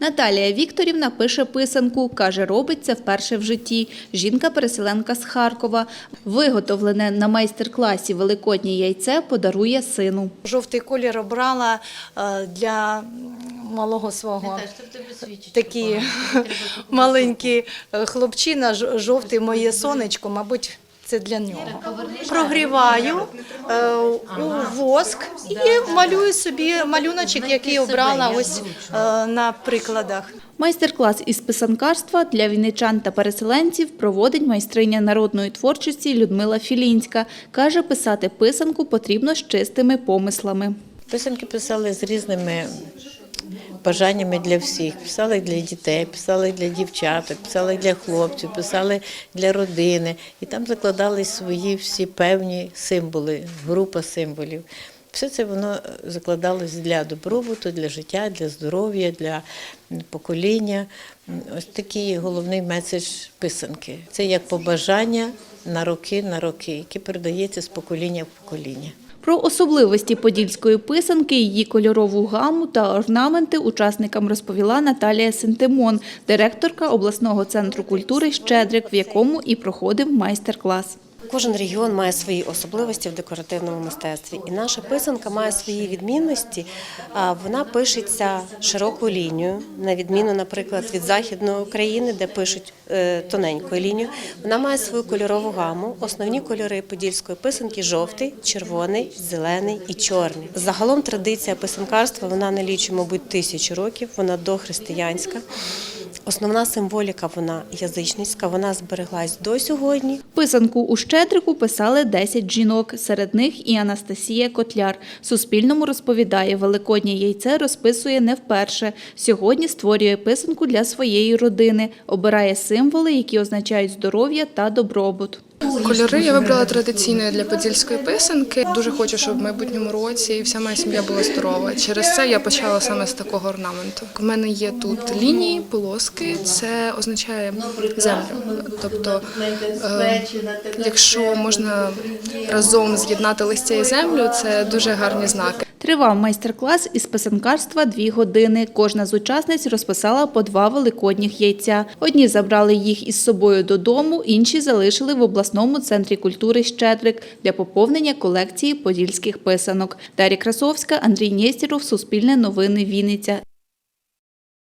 Наталія Вікторівна пише писанку. Каже, робить це вперше в житті. Жінка-переселенка з Харкова. Виготовлене на майстер-класі великоднє яйце подарує сину. Жовтий колір обрала е, для малого свого. Такі маленький е, хлопчина, ж- жовтий моє сонечко, мабуть, це для нього. Прогріваю е, у воск і малюю собі малюночок, який обрала ось е, на прикладах. Майстер-клас із писанкарства для вінничан та переселенців проводить майстриня народної творчості Людмила Філінська. Каже, писати писанку потрібно з чистими помислами. Писанки писали з різними бажаннями для всіх. Писали для дітей, писали для дівчаток, писали для хлопців, писали для родини. І там закладали свої всі певні символи, група символів. Все це воно закладалось для добробуту, для життя, для здоров'я, для покоління. Ось такий головний меседж писанки. Це як побажання на роки, на роки, яке передається з покоління в покоління. Про особливості подільської писанки, її кольорову гаму та орнаменти учасникам розповіла Наталія Сентимон, директорка обласного центру культури «Щедрик», в якому і проходив майстер-клас. Кожен регіон має свої особливості в декоративному мистецтві, і наша писанка має свої відмінності. Вона пишеться широкою лінією, на відміну, наприклад, від західної України, де пишуть е, тоненькою лінією. Вона має свою кольорову гаму. Основні кольори подільської писанки жовтий, червоний, зелений і чорний. Загалом традиція писанкарства вона налічує, мабуть, тисячу років. Вона дохристиянська. Основна символіка вона язичницька, вона збереглась до сьогодні. Писанку у «Щедрику» писали 10 жінок, серед них і Анастасія Котляр. Суспільному розповідає, великоднє яйце розписує не вперше. Сьогодні створює писанку для своєї родини, обирає символи, які означають здоров'я та добробут. Кольори я вибрала традиційної для подільської писанки. Дуже хочу, щоб в майбутньому році вся моя сім'я була здорова. Через це я почала саме з такого орнаменту. У мене є тут лінії, полоски. Це означає землю. Тобто, е, якщо можна разом з'єднати листя і землю, це дуже гарні знаки. Тривав майстер-клас із писанкарства дві години. Кожна з учасниць розписала по два великодніх яйця. Одні забрали їх із собою додому, інші залишили в обласному центрі культури «Щедрик» для поповнення колекції подільських писанок. Дар'я Красовська, Андрій Нєстіров, Суспільне новини, Вінниця.